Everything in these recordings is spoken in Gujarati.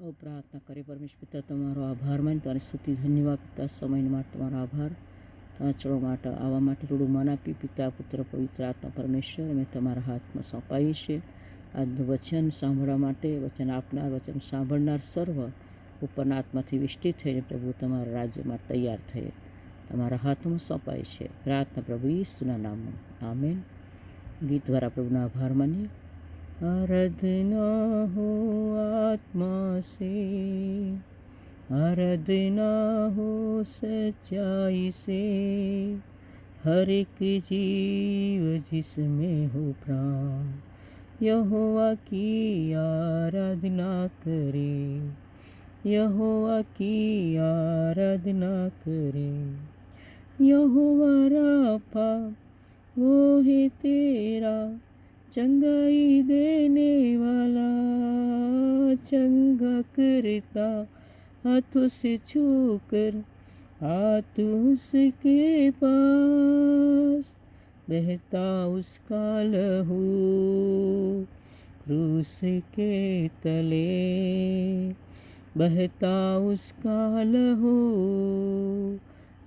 પ્રાર્થના કરી પરમેશ પિતા, તમારો આભાર માન. તમારી સ્તુતિ, ધન્યવાદ પિતા સમય માટે તમારો આભાર. વાંચવા માટે, આવવા માટે થોડું મન આપી પિતા, પુત્ર, પવિત્ર આત્મા પરમેશ્વર, અમે તમારા હાથમાં સોંપાઈએ છીએ. આજનું વચન સાંભળવા માટે, વચન આપનાર, વચન સાંભળનાર સર્વ ઉપરના આત્માથી વિષ્ટિત થઈને પ્રભુ તમારા રાજ્યમાં તૈયાર થઈએ. તમારા હાથમાં સોંપાય છે પ્રાર્થના પ્રભુ ઈસુના નામમાં આમેન. ગીત દ્વારા પ્રભુના આભાર માનીએ. આરાધના હો से। हरद ना हो सच्चाई से। हर एक जीव जिसमें हो प्राण, यहोवा की आराधना करे। यहोवा की आराधना करे। यहोवा रापा, वो है तेरा, चंगाई देने वाला। चंगा करता, हाथों से छूकर, हाथ उसके पास, बहता उसका लहू क्रूस के तले, बहता उसका लहू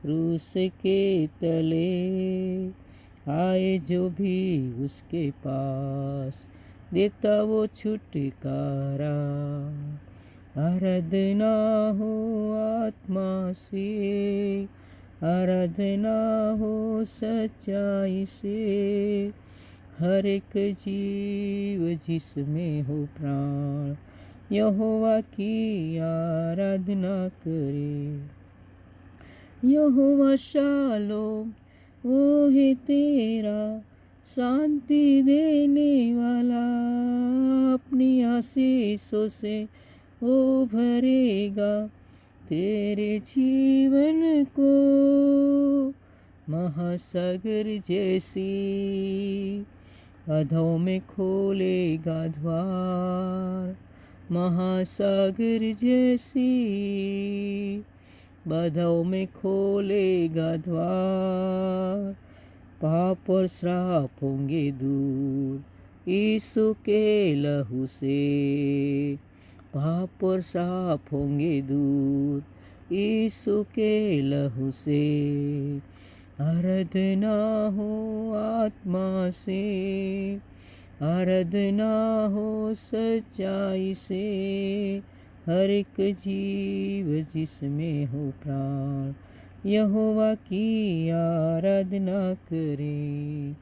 क्रूस के तले, आए जो भी उसके पास। देता वो छुटकारा आराधना हो आत्मा से आराधना हो सच्चाई से हर एक जीव जिसमें हो प्राण यहोवा की आराधना करे यहोवा शालो वो है तेरा शांति देने वाला अपनी आशीषों से वो भरेगा तेरे जीवन को महासागर जैसी अधों में खोलेगा द्वार महासागर जैसी बधों में खोलेगा द्वार पाप और श्राप होंगे दूर यीशु के लहू से। पाप और श्राप होंगे दूर यीशु के लहू से। आराधना हो आत्मा से, आराधना हो सच्चाई से। हर एक जीव जिसमें हो प्राण यहोवा की आराधना करे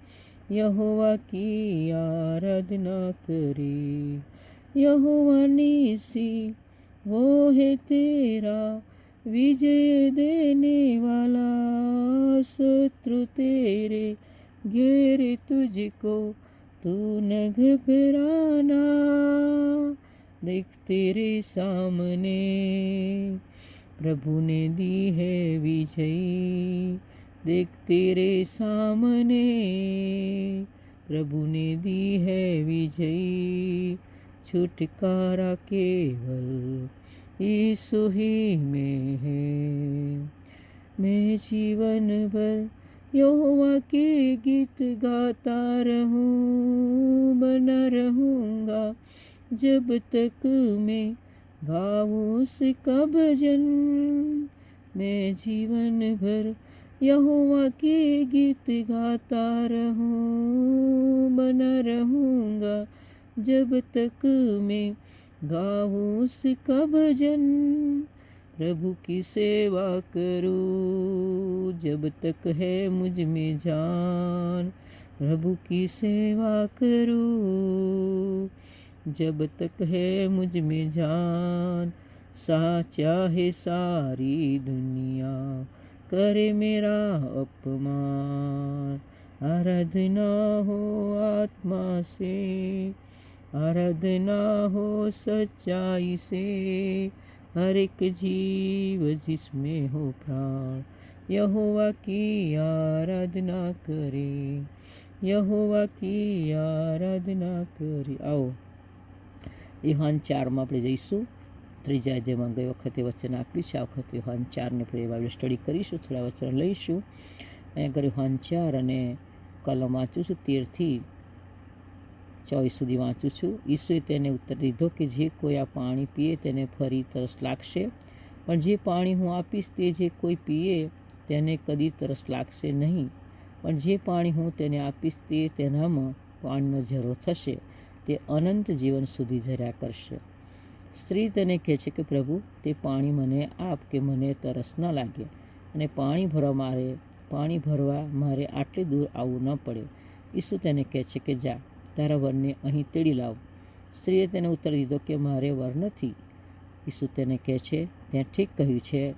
यहोवा की आराधना करे यहोवा निसी वो है तेरा विजय देने वाला शत्रु तेरे घेरे तुझको तू न घबराना देख तेरे सामने प्रभु ने दी है विजयी। देख तेरे सामने। प्रभु ने दी है विजयी। छुटकारा केवल यीशु ही में है। मैं जीवन भर यहोवा के गीत गाता रहूँ, बना रहूँगा जब तक मैं गाऊं उसका भजन मैं जीवन भर। यहोवा के गीत गाता रहूँ, बना रहूँगा जब तक मैं गाऊं कब भजन प्रभु की सेवा करूँ जब तक है मुझमें जान। प्रभु की सेवा करूँ जब तक है मुझमें जान साचा है सारी दुनिया करे मेरा अपमान। आराधना हो आत्मा से, आराधना हो सच्चाई से, हर एक जीव जिसमें हो प्राण। यहोवा की आराधना करे, यहोवा की आराधना करे। आओ। યુહાન ચારમાં આપણે જઈશું. ત્રીજા અધ્યાયમાં ગઈ વખતે વચન આપ્યું છે. આ વખતે યુહાન ચારને આપણે સ્ટડી કરીશું. થોડા વચન લઈશું. અહીંયા આગળ યુહાન ચાર અને કલમ વાંચું છું. તેરથી ચોવીસ સુધી વાંચું છું. ઈસુએ તેને ઉત્તર દીધો કે જે કોઈ આ પાણી પીએ તેને ફરી તરસ લાગશે. પણ જે પાણી હું આપીશ તે જે કોઈ પીએ તેને કદી તરસ લાગશે નહીં. પણ જે પાણી હું તેને આપીશ તે તેનામાં પાણીનો ઝરો થશે. તે અનંત જીવન સુધી ઝર્યા કરશે. સ્ત્રી તેને કહે છે કે, પ્રભુ, તે પાણી મને આપ કે મને તરસ ન લાગે અને પાણી ભરવા મારે, પાણી ભરવા મારે આટલી દૂર આવવું ન પડે. ઈસુ તેને કહે છે કે, જા, તારા વરને અહીં તેડી લાવ. સ્ત્રીએ તેને ઉત્તર દીધો કે, મારે વર નથી. ઈસુ તેને કહે છે, ત્યાં ઠીક કહ્યું છે,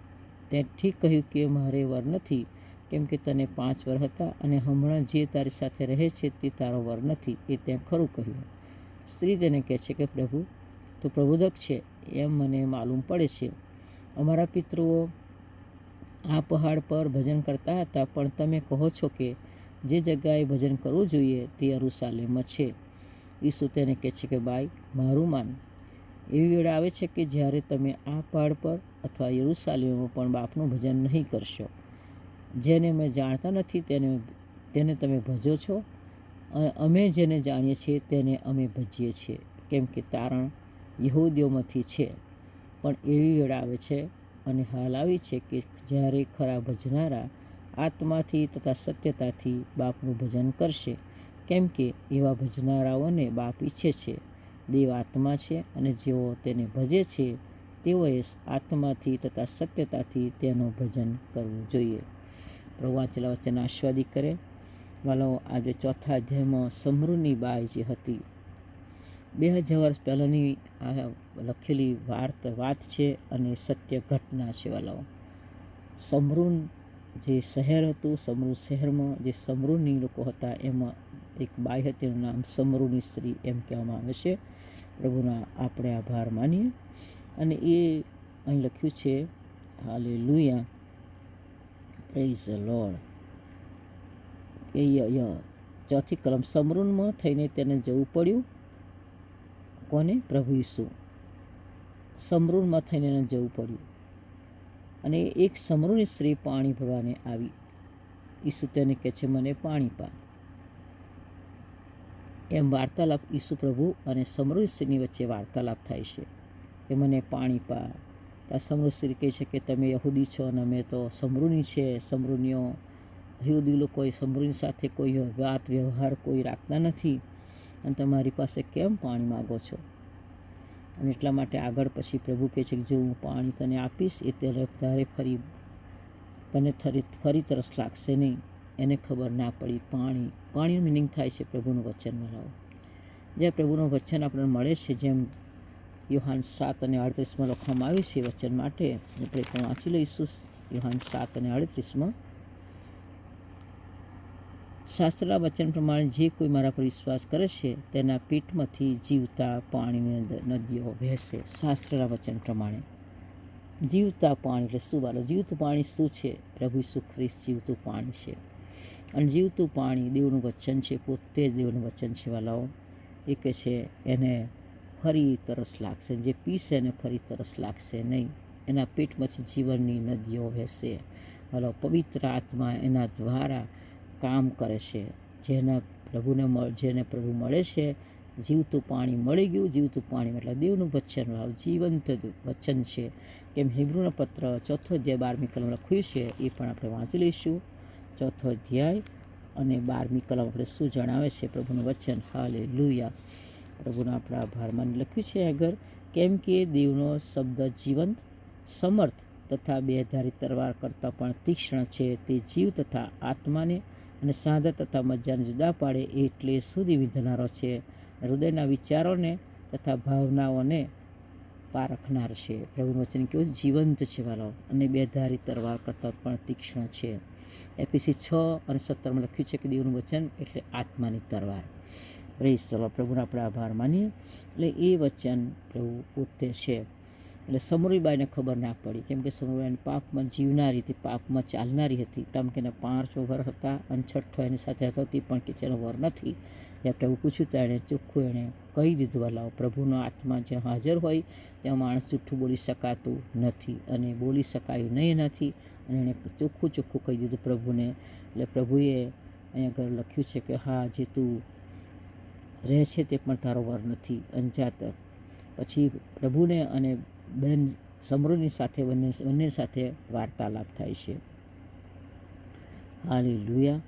ત્યાં ઠીક કહ્યું કે, મારે વર નથી, કેમ કે તને પાંચ વર હતા અને હમણાં જે તારી સાથે રહે છે તે તારો વર નથી. એ ત્યાં ખરું કહ્યું. સ્ત્રી તેને કહે છે કે, પ્રભુ, તો પ્રબોધક છે એમ મને માલુમ પડે છે. અમારા પિતૃઓ આ પહાડ પર ભજન કરતા હતા, પણ તમે કહો છો કે જે જગ્યાએ ભજન કરવું જોઈએ તે અરુસાલેમમાં છે. ઈસુ તેને કહે છે કે બાઈ મારું માન, એવી વેળ આવે છે કે જ્યારે તમે આ પહાડ પર અથવા યરુસાલેમમાં પણ બાપનું ભજન નહીં કરશો. જેને મેં જાણતા નથી તેને તેને તમે ભજો છો અમે જેને જાણીએ છીએ તેને અમે ભજીએ છીએ. કેમ કે તારણ યહૂદીઓમાંથી છે. પણ એવી વેળા આવે છે અને હાલ આવી છે કે જ્યારે ખરા ભજનારા આત્માથી તથા સત્યતાથી બાપનું ભજન કરશે, કેમ કે એવા ભજનારાઓને બાપ ઈચ્છે છે. દેવ આત્મા છે અને જેઓ તેને ભજે છે, તેઓએ આત્માથી તથા સત્યતાથી તેનું ભજન કરવું જોઈએ. પ્રભુ વચન આસ્વાદિત કરે. વાલો આજે ચોથા અધ્યાયમાં સમૃની બાઈ જે હતી. બે હજાર વર્ષ પહેલાંની આ લખેલી વાર્ત, વાત છે અને સત્ય ઘટના છે વાલો સમૃન જે શહેર હતું સમરૂ શહેરમાં જે સમૃની લોકો હતા, એમાં એક બાઈ હતી એનું નામ સમરૂની સ્ત્રી એમ કહેવામાં આવે છે. પ્રભુના આપણે આભાર માનીએ. અને એ અહીં લખ્યું છે હાલે લુયા પ્રેઝ લોર્ડ. ય ચોથી કલમ સમરૂનમાં થઈને તેને જવું પડ્યું. કોને? પ્રભુ ઈસુ. સમરૂનમાં થઈને એને જવું પડ્યું. અને એક સમરૂની સ્ત્રી પાણી ભરવાને આવી. ઈસુ તેને કહે છે, મને પાણી પા. એમ વાર્તાલાપ ઈસુ પ્રભુ અને સમૃદ્ધ સ્ત્રીની વચ્ચે વાર્તાલાપ થાય છે કે, મને પાણી પા. આ સમૃદ્ધ સ્ત્રી કહે છે કે, તમે યહૂદી છો અને અમે તો સમૃણી છે સમૃનીઓ યહૂદી કોઈ સમૃદ્ધિ સાથે કોઈ વાત, વ્યવહાર કોઈ રાખતા નથી. અને તમારી પાસે કેમ પાણી માગો છો? અને એટલા માટે આગળ પછી પ્રભુ કહે છે કે જો હું પાણી તને આપીશ, એ ત્યારે તારે ફરી, તને ફરી ફરી તરસ લાગશે નહીં. એને ખબર ના પડી. પાણી, પાણીનું મિનિંગ થાય છે પ્રભુનું વચન મળાવો જે પ્રભુનું વચન આપણને મળે છે, જેમ યુહાન સાત અને અડત્રીસમાં લખવામાં આવ્યું છે વચન માટે આપણે પણ વાંચી લઈશું. યુહાન સાત અને અડત્રીસમાં શાસ્ત્રના વચન પ્રમાણે જે કોઈ મારા પર વિશ્વાસ કરે છે, તેના પેટમાંથી જીવતા પાણીની નદીઓ વહેશે. શાસ્ત્રના વચન પ્રમાણે. જીવતા પાણી એટલે શું વાલો? જીવતું પાણી શું છે? પ્રભુ ઈસુ જીવતું પાણી છે. અને જીવતું પાણી દેવનું વચન છે, પોતે જ દેવનું વચન છે વાલાઓ. એ કહે છે, એને ફરી તરસ લાગશે. જે પીશે એને ફરી તરસ લાગશે નહીં. એના પેટમાંથી જીવનની નદીઓ વહેશે. વાલો, પવિત્ર આત્મા એના દ્વારા કામ કરે છે. જેને પ્રભુને જેને પ્રભુ મળે છે, જીવતું પાણી મળી ગયું. જીવતું પાણી મતલબ દેવનું વચન જીવંત વચન છે. કેમ હિબ્રુનો પત્ર ચોથો અધ્યાય બારમી કલમ લખ્યું છે, એ પણ આપણે વાંચી લઈશું. ચોથો અધ્યાય અને બારમી કલમ આપણે શું જણાવે છે પ્રભુનું વચન? હાલે લુયા પ્રભુના આપણા આભારમાં લખ્યું છે આગળ, કેમ કે દેવનો શબ્દ જીવંત, સમર્થ તથા બેધારી તરવાર કરતાં પણ તીક્ષ્ણ છે. તે જીવ તથા આત્માને અને સાંધા તથા મજાને જુદા પાડે એટલે સુધી વિંધનારો છે. હૃદયના વિચારોને તથા ભાવનાઓને પારખનાર છે. પ્રભુનું વચન કેવું? જીવંત છે વાલો. અને બેધારી તરવાર કરતાં પણ તીક્ષ્ણ છે. એપીસી છ અને સત્તરમાં લખ્યું છે કે દેવનું વચન એટલે આત્માની તરવાર રહીશ ચલો, પ્રભુનો આપણે આભાર માનીએ. એટલે એ વચન પ્રભુ પોતે છે. એટલે સમરૂબાઈને ખબર ના પડી. કેમ કે સમરૂબાઈને પાપમાં જીવનારી હતી, પાપમાં ચાલનારી હતી. તમ કે એના પાંચસો વર હતા અને છઠ્ઠો એની સાથે હતી પણ કે જેનો વર નથી. ત્યાં પ્રભુ પૂછ્યું ત્યાં એણે ચોખ્ખું એણે કહી દીધું વલાઓ પ્રભુનો આત્મા જ્યાં હાજર હોય, ત્યાં માણસ જૂઠું બોલી શકાતું નથી અને બોલી શકાયું નહીં નથી. અને એણે ચોખ્ખું ચોખ્ખું કહી દીધું પ્રભુને. એટલે પ્રભુએ અહીંયા આગળ લખ્યું છે કે, હા, જે તું રહે છે તે પણ તારો વર નથી. અંજાતર પછી પ્રભુને અને બેન સમૃહની સાથે બંને સાથે વાર્તાલાપ થાય છે. હાલી લુયા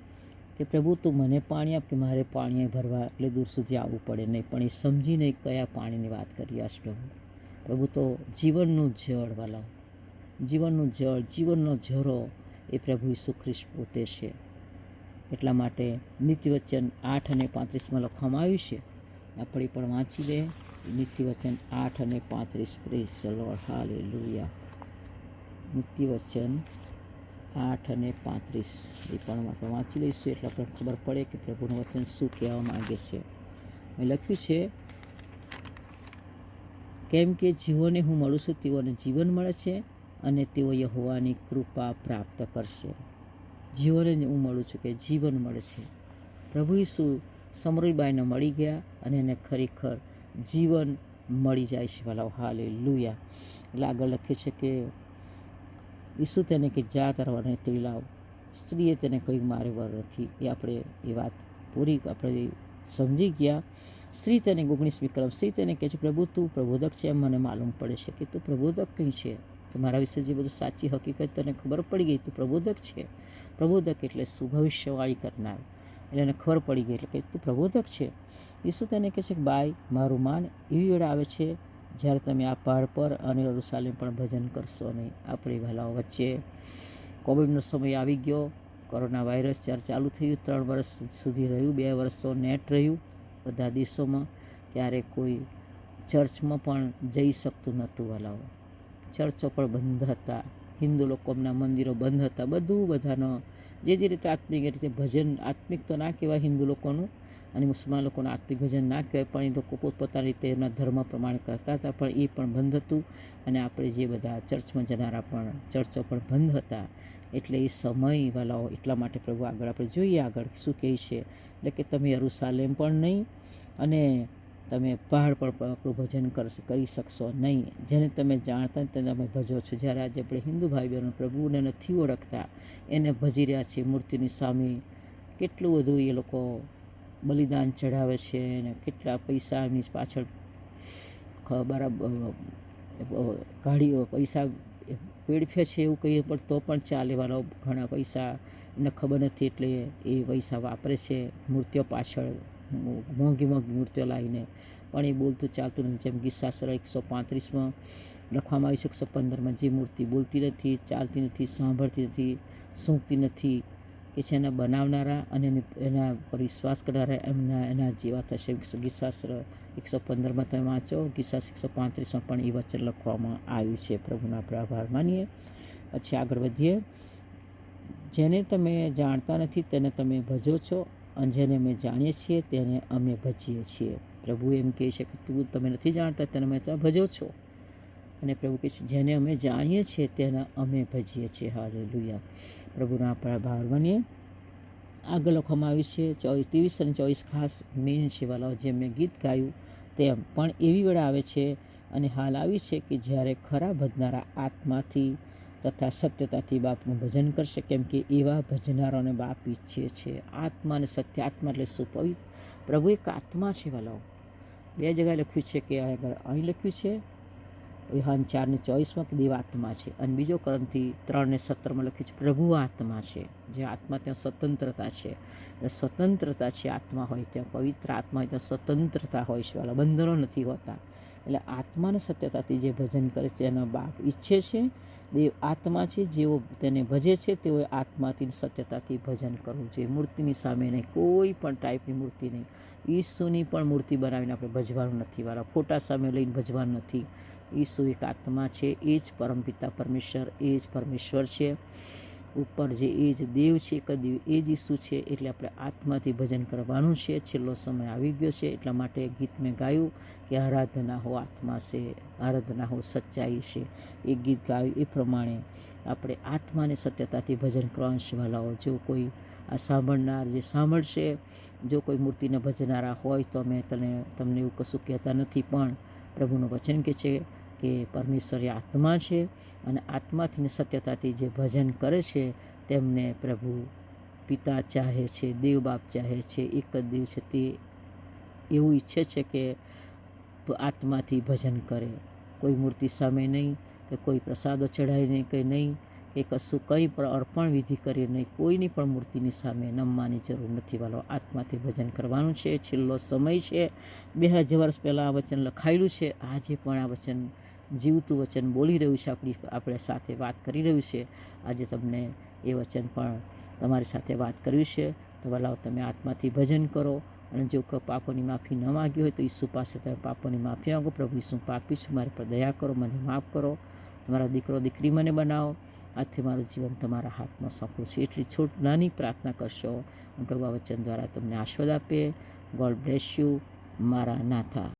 કે પ્રભુ, તું મને પાણી આપ કે મારે પાણી ભરવા એટલે દૂર સુધી આવવું પડે નહીં, પણ એ સમજીને કયા પાણીની વાત કરી આશ પ્રભુ? પ્રભુ, તો જીવનનું જળ વાલા જીવનનું જળ, જીવનનો ઝરો એ પ્રભુ ઈસુ પોતે છે. એટલા માટે નીતિવચન આઠ અને પાંત્રીસમાં લખવામાં આવ્યું છે. આપણે પણ વાંચી લે. નીતિવચન આઠ અને પાંત્રીસ પ્રેસ લોર્ડ હાલે લુયા નીતિવચન આઠ અને પાંત્રીસ એ પણ આપણે વાંચી લઈશું એટલે આપણને ખબર પડે કે પ્રભુનું વચન શું કહેવા માગે છે. મેં લખ્યું છે, કેમ કે જીવોને હું મળું છું, તેઓને જીવન મળે છે અને તેઓ યહોવાની કૃપા પ્રાપ્ત કરશે. જીવોને હું મળું છું કે જીવન મળે છે. પ્રભુ ઈસુ સમરીબાઈને મળી ગયા અને એને ખરેખર જીવન મળી જાય છે વાલાઓ હાલે લુયા એટલે આગળ લખ્યું છે કે ઈસુ તેને કે જા તારવાને તેડી લાવ સ્ત્રીએ તેને કંઈ મારે વર નથી. એ આપણે એ વાત પૂરી આપણે સમજી ગયા. સ્ત્રી તેને ઓગણીસ વિક્રમ સ્ત્રી તેને કહે છે, પ્રભુ, તું પ્રબોધક છે. એમ મને માલુમ પડે છે કે તું પ્રબોધક કંઈ છે? તો મારા વિશે જે બધું સાચી હકીકત તને ખબર પડી ગઈ, તું પ્રબોધક છે. પ્રબોધક એટલે શું ભવિષ્યવાળી કરનાર. એટલે એને ખબર પડી ગઈ એટલે કે તું પ્રબોધક છે. ઈસુ તેને કહે છે કે બાય મારું માન એવી વેળા આવે છે જ્યારે તમે આ પહાડ પર અને યરુસાલેમ પણ ભજન કરશો નહીં આપણી વહેલાઓ વચ્ચે. કોવિડનો સમય આવી ગયો. કોરોના વાયરસ જ્યારે ચાલુ થયું, ત્રણ વર્ષ સુધી રહ્યું, બે વર્ષ તો નેટ રહ્યું બધા દેશોમાં, ત્યારે કોઈ ચર્ચમાં પણ જઈ શકતું નહોતું વહેલાઓ. ચર્ચો પણ બંધ હતા. હિન્દુ લોકોના મંદિરો બંધ હતા. બધું બધાનો જે જે રીતે આત્મિક રીતે ભજન, આત્મિક તો ના કહેવાય હિન્દુ લોકોનું અને મુસલમાન લોકોને આત્મિક ભજન ના કહેવાય, પણ એ લોકો પોતપોતાની રીતે એમના ધર્મ પ્રમાણે કરતા હતા, પણ એ પણ બંધ હતું. અને આપણે જે બધા ચર્ચમાં જનારા પણ, ચર્ચો પણ બંધ હતા. એટલે એ સમયવાલાઓ એટલા માટે પ્રભુ આગળ આપણે જોઈએ આગળ શું કહે છે. એટલે કે તમે અરુસાલેમ પણ નહીં અને તમે પહાડ પણ આપણું ભજન કરી શકશો નહીં. જેને તમે જાણતા તેને તમે ભજો છો. જ્યારે આજે આપણે હિન્દુ ભાઈ બહેનો પ્રભુને નથી ઓળખતા, એને ભજી રહ્યા છે મૂર્તિની સામે. કેટલું બધું એ લોકો બલિદાન ચઢાવે છે અને કેટલા પૈસા એમની પાછળ બરાબર કાઢીઓ પૈસા વેડફે છે એવું કહીએ, પણ તો પણ ચાલે વાળો ઘણા પૈસા એમને ખબર નથી એટલે એ પૈસા વાપરે છે મૂર્તિઓ પાછળ, મોંઘી મોંઘી મૂર્તિઓ લાવીને. પણ એ બોલતું ચાલતું નથી. જેમ ગીસાસર એકસો પાંત્રીસમાં લખવામાં આવ્યું છે એકસો પંદરમાં જે મૂર્તિ બોલતી નથી, ચાલતી નથી, સાંભળતી નથી, સૂંઘતી નથી કે છે એના બનાવનારા અને એને પર વિશ્વાસ કરનારા એમના એના જેવા થશે. ગીતશાસ્ત્ર એકસો પંદરમાં તમે વાંચો, ગીતશાસ્ત્ર એકસો પાંત્રીસમાં પણ એ વચન લખવામાં આવ્યું છે. પ્રભુના આપણે આભાર માનીએ. પછી આગળ વધીએ. જેને તમે જાણતા નથી તેને તમે ભજો છો અને જેને અમે જાણીએ છીએ તેને અમે ભજીએ છીએ. પ્રભુ એમ કહે છે કે તું તમે નથી જાણતા તેને તમે ભજો છો. અને પ્રભુ કહે છે, જેને અમે જાણીએ છીએ, તેને અમે ભજીએ છીએ. હારે લુયા પ્રભુના પ્રભાર માનીએ. આગળ લખવામાં આવ્યું છે, ચોવીસ, ત્રેવીસ અને ચોવીસ ખાસ મેન છે વાલાઓ જે મેં ગીત ગાયું, તેમ પણ એવી વેળા આવે છે અને હાલ આવી છે કે જ્યારે ખરા ભજનારા આત્માથી તથા સત્યતાથી બાપનું ભજન કરશે, કેમ કે એવા ભજનારાઓને બાપ ઈચ્છે છે. આત્મા અને સત્ય આત્મા એટલે શું પ્રભુ એક આત્મા છે વાલાઓ બે જગ્યાએ લખ્યું છે કે આગળ અહીં લખ્યું છે યુહાન ચારને ચોવીસમાં કે દેવ આત્મા છે. અને બીજો કલમથી ત્રણને સત્તરમાં લખ્યું છે, પ્રભુ આત્મા છે. જે આત્મા ત્યાં સ્વતંત્રતા છે. સ્વતંત્રતા છે, આત્મા હોય ત્યાં પવિત્ર આત્મા હોય, ત્યાં સ્વતંત્રતા હોય છે. વાલા બંધનો નથી હોતા. એટલે આત્માને સત્યતાથી જે ભજન કરે છે, એનો બાપ ઈચ્છે છે દેવ આત્મા છે, જેઓ તેને ભજે છે, તેઓએ આત્માથી સત્યતાથી ભજન કરવું જોઈએ. મૂર્તિની સામે નહીં કોઈ પણ ટાઈપની મૂર્તિ નહીં. ઈસુની પણ મૂર્તિ બનાવીને આપણે ભજવાનું નથી. વાળા ફોટા સામે લઈને ભજવાનું નથી. ઈસુ એક આત્મા છે, એ જ પરમપિતા પરમેશ્વર, એ જ પરમેશ્વર છે. ઉપર જે એ જ દેવ છે કદી એ જ ઈસુ છે, એટલે આપણે આત્માથી ભજન કરવાનું છે. છેલ્લો સમય આવી ગયો છે, એટલા માટે ગીત મેં ગાયું કે આરાધના હો આત્મા છે આરાધના હો સચ્ચાઈ છે એ ગીત ગાયું એ પ્રમાણે આપણે આત્માને સત્યતાથી ભજન કરવાનું છે જો કોઈ આ સાંભળનાર જે સાંભળશે, જો કોઈ મૂર્તિને ભજનારા હોય તો અમે તને, તમને એવું કશું કહેતા નથી, પણ પ્રભુનું વચન કે છે કે પરમેશ્વર એ આત્મા છે અને આત્માથી ને સત્યતાથી જે ભજન કરે છે, તેમને પ્રભુ પિતા ચાહે છે, દેવ બાપ ચાહે છે, એક જ દેવ છે, તે એવું ઈચ્છે છે કે આત્માથી ભજન કરે. કોઈ મૂર્તિ સામે નહીં કે કોઈ પ્રસાદો ચઢાવી નહીં કે નહીં કે કશું કંઈ પણ અર્પણ વિધિ કરી નહીં કોઈની પણ મૂર્તિની સામે નમવાની જરૂર નથી. વાલો, આત્માથી ભજન કરવાનું છે. છેલ્લો સમય છે. બે હજાર વર્ષ પહેલાં આ વચન લખાયેલું છે. આજે પણ આ વચન જીવતું વચન બોલી રહ્યું છે. આપણી આપણે સાથે વાત કરી રહ્યું છે. આજે તમને એ વચન પણ તમારી સાથે વાત કર્યું છે. તો વલાવ તમે આત્માથી ભજન કરો અને જો પાપોની માફી ન માગી હોય તો ઈસુ પાસે તમે પાપોની માફી માંગો. પ્રભુ ઈસુ પાપી છું મારી પર દયા કરો. મને માફ કરો. તમારા દીકરો, દીકરી મને બનાવો. આજથી મારું જીવન તમારા હાથમાં સોંપું છું. એટલી છોટ નાની પ્રાર્થના કરશો. પ્રભુ વચન દ્વારા તમને આશીર્વાદ આપે ગોડ બ્લેસ યુ, મારા નાથા.